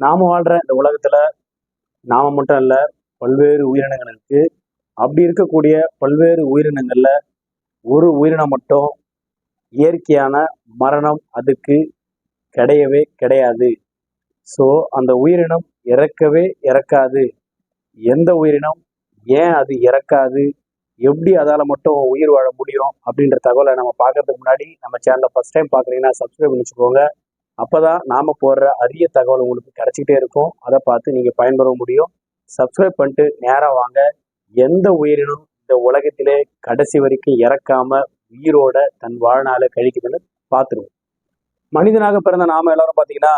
நாம வாழ்ற இந்த உலகத்துல நாம மட்டும் இல்ல பல்வேறு உயிரினங்கள் இருக்கு அப்படி இருக்கக்கூடிய பல்வேறு உயிரினங்கள்ல ஒரு உயிரினம் மட்டும் இயற்கையான மரணம் அதுக்கு கிடையவே கிடையாது. ஸோ அந்த உயிரினம் இறக்கவே இறக்காது. எந்த உயிரினம்? ஏன் அது இறக்காது? எப்படி அதால் மட்டும் உயிர் வாழ முடியும்? அப்படின்ற தகவலை நம்ம பார்க்கறதுக்கு முன்னாடி நம்ம சேனலை ஃபஸ்ட் டைம் பார்க்குறீங்கன்னா சப்ஸ்கிரைப் பண்ணிச்சுக்கோங்க. அப்போ தான் நாம் போடுற அரிய தகவல் உங்களுக்கு கிடைச்சிக்கிட்டே இருக்கும். அதை பார்த்து நீங்கள் பயன்பெற முடியும். சப்ஸ்கிரைப் பண்ணிட்டு நேராக வாங்க. எந்த உயிரினம் இந்த உலகத்திலே கடைசி வரைக்கும் இறக்காம உயிரோட தன் வாழ்நாளை கழிக்குதுன்னு பார்த்துருவோம். மனிதனாக பிறந்த நாம எல்லாரும் பார்த்தீங்கன்னா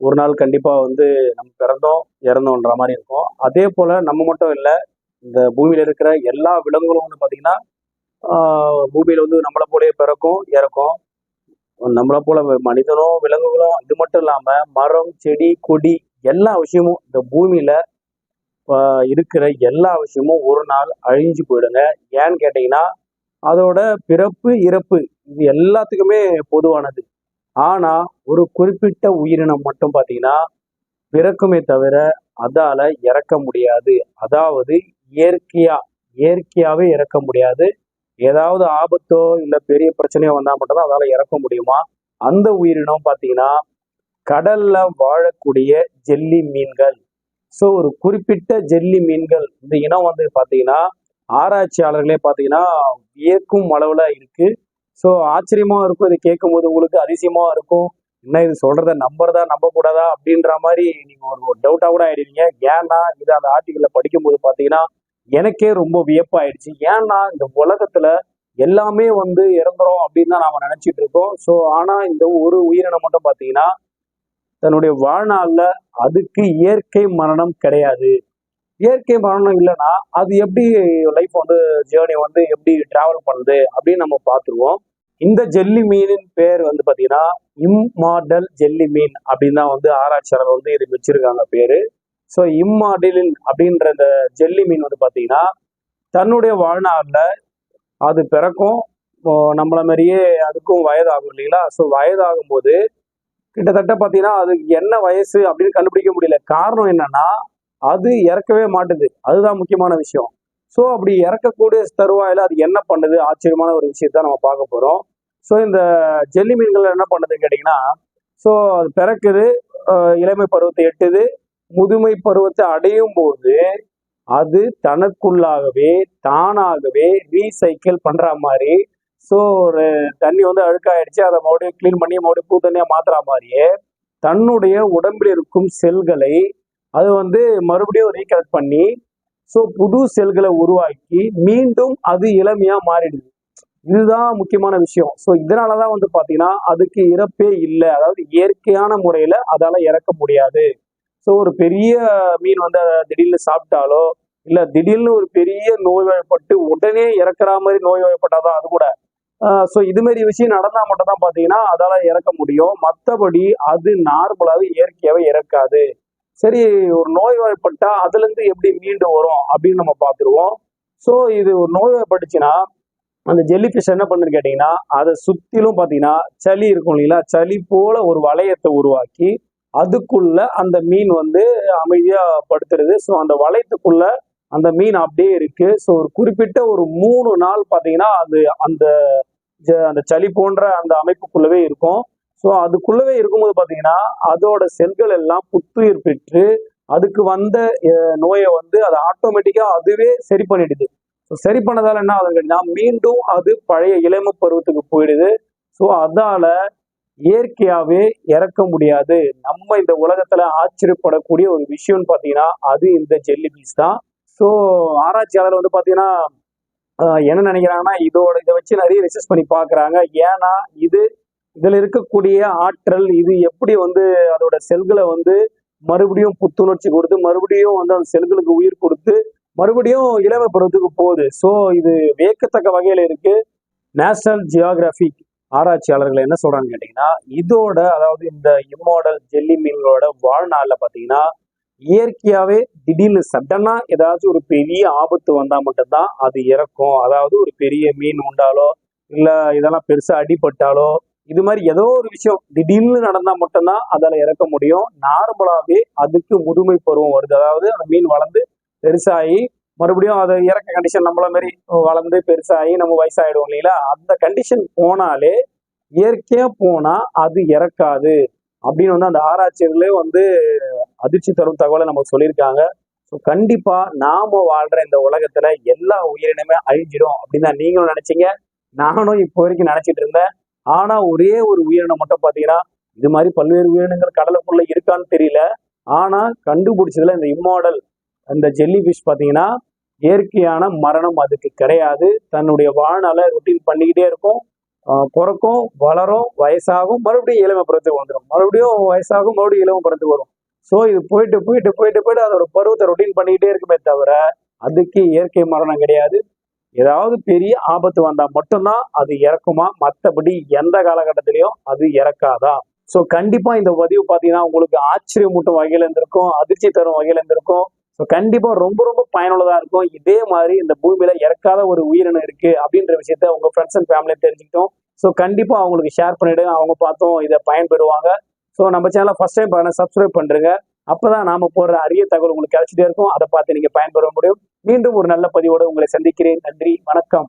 ஒரு நாள் கண்டிப்பாக வந்து நம்ம பிறந்தோம் இறந்தோன்ற மாதிரி இருக்கும். அதே போல் நம்ம மட்டும் இல்லை இந்த பூமியில் இருக்கிற எல்லா விலங்குகளும் வந்து பார்த்தீங்கன்னா பூமியில் வந்து நம்மளை போலே பிறக்கும் இறக்கும். நம்மளை போல மனிதனும் விலங்குகளும் இது மட்டும் இல்லாம மரம் செடி கொடி எல்லா விஷயமும் இந்த பூமியில இருக்கிற எல்லா விஷயமும் ஒரு நாள் அழிஞ்சு போயிடுங்க. ஏன்னு கேட்டீங்கன்னா அதோட பிறப்பு இறப்பு இது எல்லாத்துக்குமே பொதுவானது. ஆனா ஒரு குறிப்பிட்ட உயிரினம் மட்டும் பார்த்தீங்கன்னா பிறக்குமே தவிர அதால இறக்க முடியாது. அதாவது இயற்கையா இயற்கையாவே இறக்க முடியாது. ஏதாவது ஆபத்தோ இல்லை பெரிய பிரச்சனையோ வந்தால் மட்டும்தான் அதால் இறக்க முடியுமா? அந்த உயிரினம் பார்த்தீங்கன்னா கடல்ல வாழக்கூடிய ஜெல்லி மீன்கள். ஸோ ஒரு குறிப்பிட்ட ஜெல்லி மீன்கள் இந்த இனம் வந்து பார்த்தீங்கன்னா ஆராய்ச்சியாளர்களே பார்த்தீங்கன்னா வியக்கும் அளவில் இருக்கு. ஸோ ஆச்சரியமாக இருக்கும். இதை கேட்கும் போது உங்களுக்கு அதிசயமாக இருக்கும். என்ன இது சொல்றத நம்புறதா நம்ப கூடாதா அப்படின்ற மாதிரி நீங்க ஒரு டவுட்டா கூட ஆயிடுவீங்க. ஏன்னா இது அந்த ஆர்டிக்கல்ல படிக்கும்போது பாத்தீங்கன்னா எனக்கே ரொம்ப வியப்பாயிடுச்சு. ஏன்னா இந்த உலகத்துல எல்லாமே வந்து இறந்துரும் அப்படின்னு தான் நாம நினைச்சிட்டு இருக்கோம். ஸோ ஆனா இந்த ஒரு உயிரினம் மட்டும் பாத்தீங்கன்னா தன்னுடைய வாழ்நாள்ல அதுக்கு இயற்கை மரணம் கிடையாது. இயற்கை மரணம் இல்லைன்னா அது எப்படி லைஃப் வந்து ஜேர்னி வந்து எப்படி டிராவல் பண்ணுது அப்படின்னு நம்ம பார்த்துருவோம் இந்த ஜெல்லி மீனின் பேர் வந்து பார்த்தீங்கன்னா இம்மாடல் ஜெல்லி மீன் அப்படின்னு தான் வந்து ஆராய்ச்சியாளர் வந்து இது வச்சிருக்காங்க பேரு. ஸோ இம்மாடிலின் அப்படின்ற இந்த ஜெல்லி மீன் வந்து பார்த்தீங்கன்னா தன்னுடைய வாழ்நாளில் அது பிறக்கும். நம்மளை மாதிரியே அதுக்கும் வயதாகும் இல்லைங்களா? ஸோ வயதாகும் போது கிட்டத்தட்ட பார்த்தீங்கன்னா அதுக்கு என்ன வயசு அப்படின்னு கண்டுபிடிக்க முடியல. காரணம் என்னன்னா அது இறக்கவே மாட்டுது. அதுதான் முக்கியமான விஷயம். ஸோ அப்படி இறக்கக்கூடிய தருவாயில் அது என்ன பண்ணுது? ஆச்சரியமான ஒரு விஷயத்த நம்ம பார்க்க போகிறோம் ஸோ இந்த ஜெல்லி மீன்கள் என்ன பண்ணுதுன்னு கேட்டிங்கன்னா ஸோ அது பிறக்குது. இளமை பருவத்தை எட்டுது. முதுமை பருவத்தை அடையும் போது அது தனக்குள்ளாகவே தானாகவே ரீசைக்கிள் பண்ற மாதிரி. ஸோ ஒரு தண்ணி வந்து அழுக்காயிடுச்சு அதை மறுபடியும் க்ளீன் பண்ணி மறுபடியும் பூ தண்ணியாக மாத்துற மாதிரியே தன்னுடைய உடம்பில் இருக்கும் செல்களை அது வந்து மறுபடியும் ரீகலெக்ட் பண்ணி ஸோ புது செல்களை உருவாக்கி மீண்டும் அது இளமையாக மாறிடுது. இதுதான் முக்கியமான விஷயம். ஸோ இதனாலதான் வந்து பார்த்தீங்கன்னா அதுக்கு இறப்பே இல்லை. அதாவது இயற்கையான முறையில் அதால் இறக்க முடியாது. ஸோ ஒரு பெரிய மீன் வந்து அதை திடீர்னு சாப்பிட்டாலோ இல்லை திடீர்னு ஒரு பெரிய நோய்வாய்ப்பட்டு உடனே இறக்குற மாதிரி நோய்வாய்ப்பட்டாதான் அது கூட. ஸோ இது மாதிரி விஷயம் நடந்தால் மட்டும் தான் பார்த்தீங்கன்னா அதால் இறக்க முடியும். மற்றபடி அது நார்மலாகவே இயற்கையாகவே இறக்காது. சரி ஒரு நோய்வாய்ப்பட்டா அதுலேருந்து எப்படி மீண்டு வரும் அப்படின்னு நம்ம பார்த்துருவோம் ஸோ இது ஒரு நோய்வாய்ப்பட்டுச்சுன்னா அந்த ஜெல்லி ஃபிஷ் என்ன பண்ணுன்னு கேட்டிங்கன்னா அதை சுற்றிலும் பார்த்தீங்கன்னா சளி இருக்கும் இல்லைங்களா? சளி போல ஒரு வளையத்தை உருவாக்கி அதுக்குள்ள அந்த மீன் வந்து அமைதியா படுத்துறது ஸோ அந்த வளையத்துக்குள்ள அந்த மீன் அப்படியே இருக்கு. ஸோ ஒரு குறிப்பிட்ட ஒரு மூணு நாள் பார்த்தீங்கன்னா அது அந்த ஜ- அந்த சளி போன்ற அந்த அமைப்புக்குள்ளவே இருக்கும். ஸோ அதுக்குள்ளவே இருக்கும்போது பார்த்தீங்கன்னா அதோட செல்கள் எல்லாம் புத்துயிர் பெற்று அதுக்கு வந்த நோயை வந்து அது ஆட்டோமேட்டிக்காக அதுவே சரி பண்ணிடுது. ஸோ சரி பண்ணதால என்ன ஆகுதுன்னு கேட்டீங்கன்னா மீண்டும் அது பழைய இளமை பருவத்துக்கு போயிடுது. ஸோ அதால இயற்கையாவே இறக்க முடியாது. நம்ம இந்த உலகத்துல ஆச்சரியப்படக்கூடிய ஒரு விஷயம்னு பாத்தீங்கன்னா அது இந்த ஜெல்லி பீஸ் தான். ஸோ ஆராய்ச்சியாளர் வந்து பாத்தீங்கன்னா என்ன நினைக்கிறாங்கன்னா இதோட இதை வச்சு நிறைய ரிசர்ச் பண்ணி பார்க்குறாங்க ஏன்னா இது இதுல இருக்கக்கூடிய ஆற்றல் இது எப்படி வந்து அதோட செல்களை வந்து மறுபடியும் புத்துணர்ச்சி கொடுத்து மறுபடியும் வந்து அந்த செல்களுக்கு உயிர் கொடுத்து மறுபடியும் இளமை பருவத்துக்கு போகுது. ஸோ இது வியக்கத்தக்க வகையில் இருக்கு. நேஷனல் ஜியோகிராஃபிக் ஆராய்ச்சியாளர்கள் என்ன சொல்றாங்கன்னு கேட்டீங்கன்னா இதோட அதாவது இந்த இம்மாடல் ஜெல்லி மீன்களோட வாழ்நாளில் பார்த்தீங்கன்னா இயற்கையாகவே திடீர்னு சடனா ஏதாச்சும் ஒரு பெரிய ஆபத்து வந்தா மட்டும்தான் அது இறக்கும். அதாவது ஒரு பெரிய மீன் உண்டாலோ இல்லை இதெல்லாம் பெருசாக அடிபட்டாலோ இது மாதிரி ஏதோ ஒரு விஷயம் திடீர்னு நடந்தா மட்டும்தான் அதால் இறக்க முடியும். நார்மலாகவே அதுக்கு முதுமை பருவம் வருது. அதாவது அந்த மீன் வளர்ந்து பெருசாகி மறுபடியும் அதை இறக்க கண்டிஷன் நம்மள மாதிரி வளர்ந்து பெருசாகி நம்ம வயசாகிடுவோம் இல்லைங்களா? அந்த கண்டிஷன் போனாலே இயற்கையா போனா அது இறக்காது அப்படின்னு வந்து அந்த ஆராய்ச்சிகளே வந்து அதிர்ச்சி தரும் தகவலை நமக்கு சொல்லியிருக்காங்க. ஸோ கண்டிப்பா நாம வாழ்ற இந்த உலகத்துல எல்லா உயிரினமே அழிஞ்சிடும் அப்படின்னு தான் நீங்களும் நினைச்சீங்க. நானும் இப்போ வரைக்கும் நினைச்சிட்டு இருந்தேன். ஆனா ஒரே ஒரு உயிரினம் மட்டும் பாத்தீங்கன்னா இது மாதிரி பல்வேறு உயிரினங்கள் கடலுக்குள்ள இருக்கான்னு தெரியல. ஆனா கண்டுபிடிச்சதுல இந்த இம்மாடல் அந்த ஜெல்லி ஃபிஷ் பாத்தீங்கன்னா இயற்கையான மரணம் அதுக்கு கிடையாது. தன்னுடைய வாழ்நாளை ரொட்டீன் பண்ணிக்கிட்டே இருக்கும். பிறக்கும் வளரும் வயசாகும் மறுபடியும் இளமை பருவத்துக்கு வந்துடும் மறுபடியும் வயசாகும் மறுபடியும் இளமை பருவத்துக்கு வரும். ஸோ இது போயிட்டு போயிட்டு போயிட்டு போயிட்டு அதோட பருவத்தை ரொட்டீன் பண்ணிக்கிட்டே இருக்குமே தவிர அதுக்கு இயற்கை மரணம் கிடையாது. ஏதாவது பெரிய ஆபத்து வந்தா மட்டும்தான் அது இறக்குமா? மற்றபடி எந்த காலகட்டத்திலையும் அது இறக்காதா? ஸோ கண்டிப்பாக இந்த பதிவு பார்த்தீங்கன்னா உங்களுக்கு ஆச்சரியமூட்டும் வகையில இருந்திருக்கும் அதிர்ச்சி தரும் வகையில இருந்திருக்கும். ஸோ கண்டிப்பா ரொம்ப ரொம்ப பயனுள்ளதா இருக்கும். இதே மாதிரி இந்த பூமியில இறக்காத ஒரு உயிரினம் இருக்கு அப்படின்ற விஷயத்த உங்க ஃப்ரெண்ட்ஸ் அண்ட் ஃபேமிலி தெரிஞ்சுக்கிட்டோம். ஸோ கண்டிப்பா அவங்களுக்கு ஷேர் பண்ணிடு. அவங்க பார்த்தும் இதை பயன்பெறுவாங்க. ஸோ நம்ம சேனலை ஃபர்ஸ்ட் டைம் பண்ண சப்ஸ்கிரைப் பண்ணுறங்க அப்போ தான் நாம போடுற அரிய தகவல் உங்களுக்கு கிடைச்சிட்டே இருக்கும். அதை பார்த்து நீங்க பயன்பெற முடியும். மீண்டும் ஒரு நல்ல பதிவோடு உங்களை சந்திக்கிறேன். நன்றி வணக்கம்.